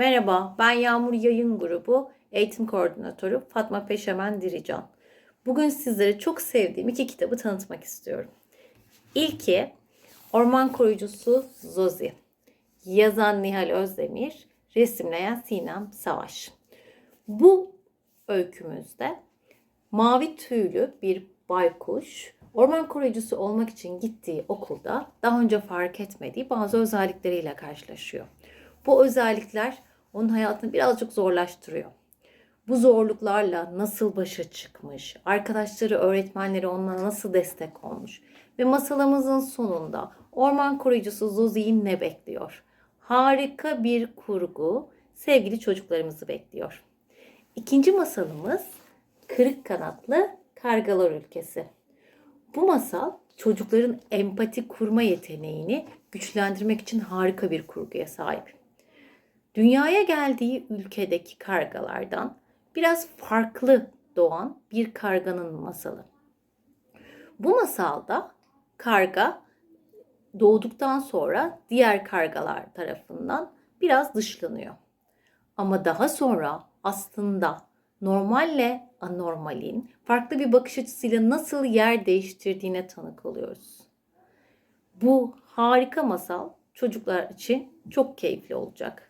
Merhaba, ben Yağmur Yayın Grubu Eğitim Koordinatörü Fatma Peşemen Dirican. Bugün sizlere çok sevdiğim iki kitabı tanıtmak istiyorum. İlki Orman Koruyucusu Zozi. Yazan Nihal Özdemir, resimleyen Sinem Savaş. Bu öykümüzde mavi tüylü bir baykuş orman koruyucusu olmak için gittiği okulda daha önce fark etmediği bazı özellikleriyle karşılaşıyor. Bu özellikler onun hayatını birazcık zorlaştırıyor. Bu zorluklarla nasıl başa çıkmış, arkadaşları, öğretmenleri ona nasıl destek olmuş ve masalımızın sonunda orman koruyucusu Zozi'yi ne bekliyor? Harika bir kurgu sevgili çocuklarımızı bekliyor. İkinci masalımız Kırık Kanatlı Kargalar Ülkesi. Bu masal çocukların empati kurma yeteneğini güçlendirmek için harika bir kurguya sahip. Dünyaya geldiği ülkedeki kargalardan biraz farklı doğan bir karganın masalı. Bu masalda karga doğduktan sonra diğer kargalar tarafından biraz dışlanıyor. Ama daha sonra aslında normalle anormalin farklı bir bakış açısıyla nasıl yer değiştirdiğine tanık oluyoruz. Bu harika masal çocuklar için çok keyifli olacak.